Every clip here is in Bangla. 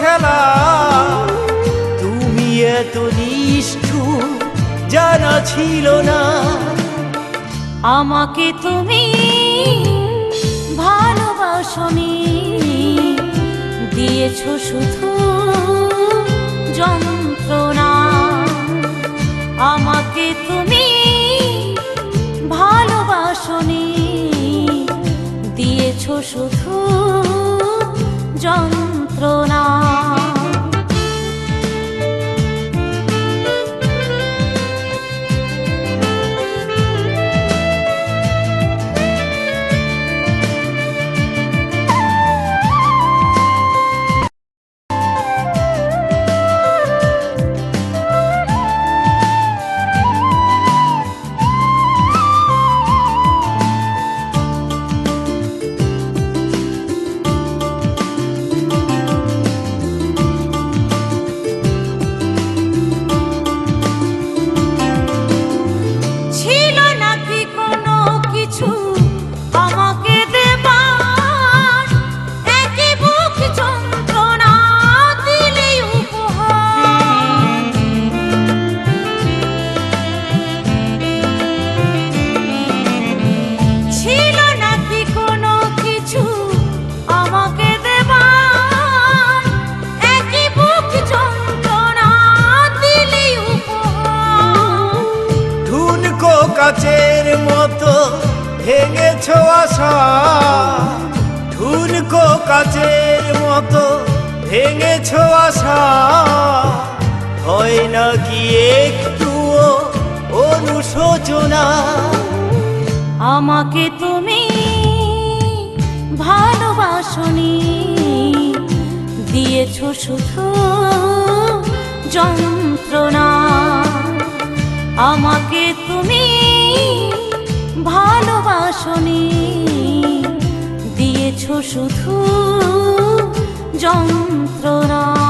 খেলা। তুমি এত নিষ্ঠুর, জানা ছিল না। আমাকে তুমি ভালোবাসনি দিয়েছ শুধু যন্ত্রণা। আমাকে তুমি ভালোবাসনি দিয়েছ শুধু যন্ত্রণা। ভেঙেছ আশা। ঠুনকো কাচের মতো ভেঙেছ আশা। হয় নাকি একটুও অনুশোচনা? আমাকে তুমি ভালোবাসনি। দিয়েছ শুধু যন্ত্রণা। আমাকে তুমি দিয়েছ শুধু যন্ত্রণা।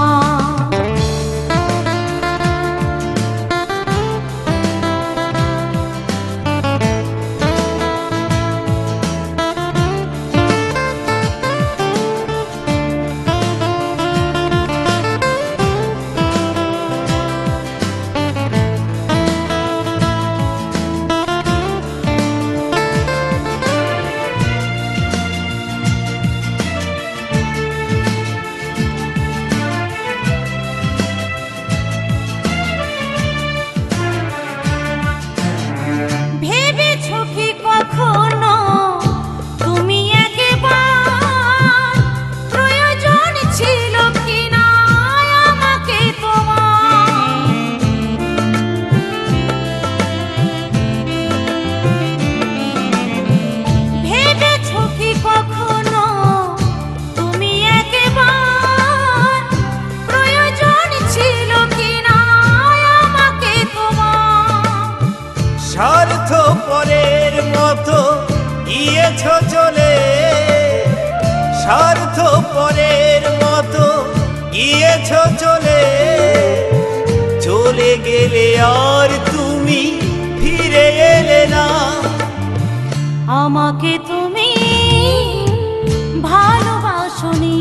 গিয়েছ চলে চলে গেলে আর তুমি ফিরে এলে না। আমাকে তুমি ভালোবাসনি,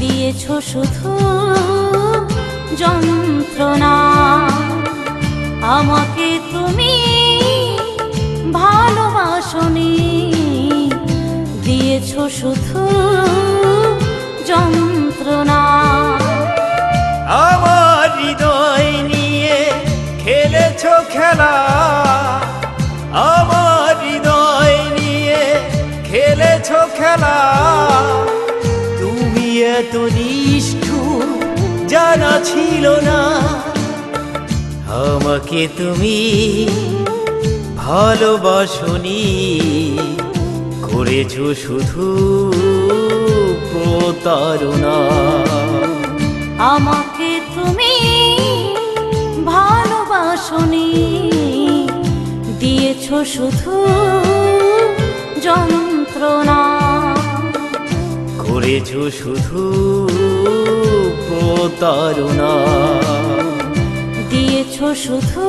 দিয়েছ শুধু যন্ত্রণা। আমাকে তুমি ভালোবাসনি, দিয়েছ শুধু যন্ত্রণা। আমার হৃদয় নিয়ে খেলেছ খেলা। আমার হৃদয় নিয়ে খেলেছ খেলা। তুমি এত নিষ্ঠুর, জানা ছিল না। আমাকে তুমি ভালোবাসনি, করেছ শুধু প্রতারণা আমাকে তুমি ভালোবাসনি দিয়েছ শুধু যন্ত্রণা। করেছ শুধু প্রতারণা দিয়েছ শুধু